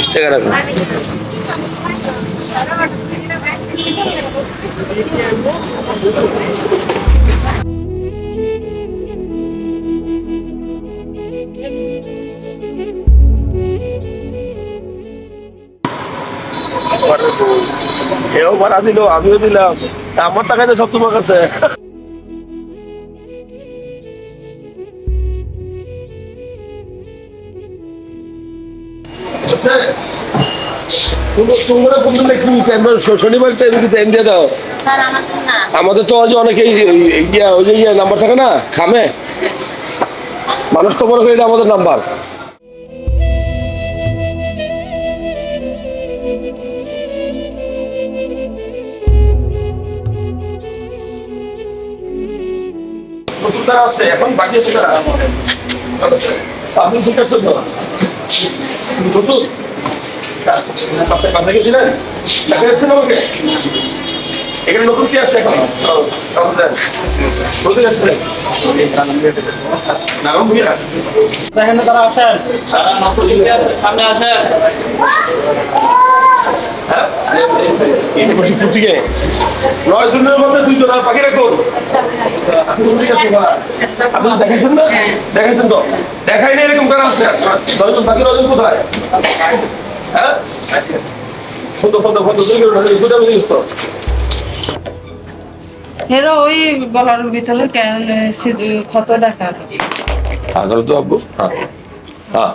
বিশ টাকা রাখো। এও ভাড়া দিল আমিও দিলাম আমার টাকা তো সব তোমার কাছে। দাও আমাদের তো আজ অনেকেই ইয়া, ওই যে ইয়া নাম্বার থাকে না, খামে। মানুষ তো মনে করি এটা আমাদের নাম্বার আছে, এখন বাকি আছে তারা। সেটা আপনি বাসা গেছিলেন দেখা যাচ্ছে না আমাকে এখানে নতুন কি আছে এখন দেখেন তারা আসেন। সামনে আসেন। বসে নয় শূন্যের মধ্যে আর বাকি রাখুন। আপনি দেখেছেন না? দেখেছেন তো? দেখাই না এরকম কারণ আছে নয়জন বাকি নয়জন কোথায়? হ্যাঁ? বুঝিস তো? হেরো ওই গলার ভিতরে ক্ষত দেখা যায় আগর তো আব্বু? হ্যাঁ। হ্যাঁ।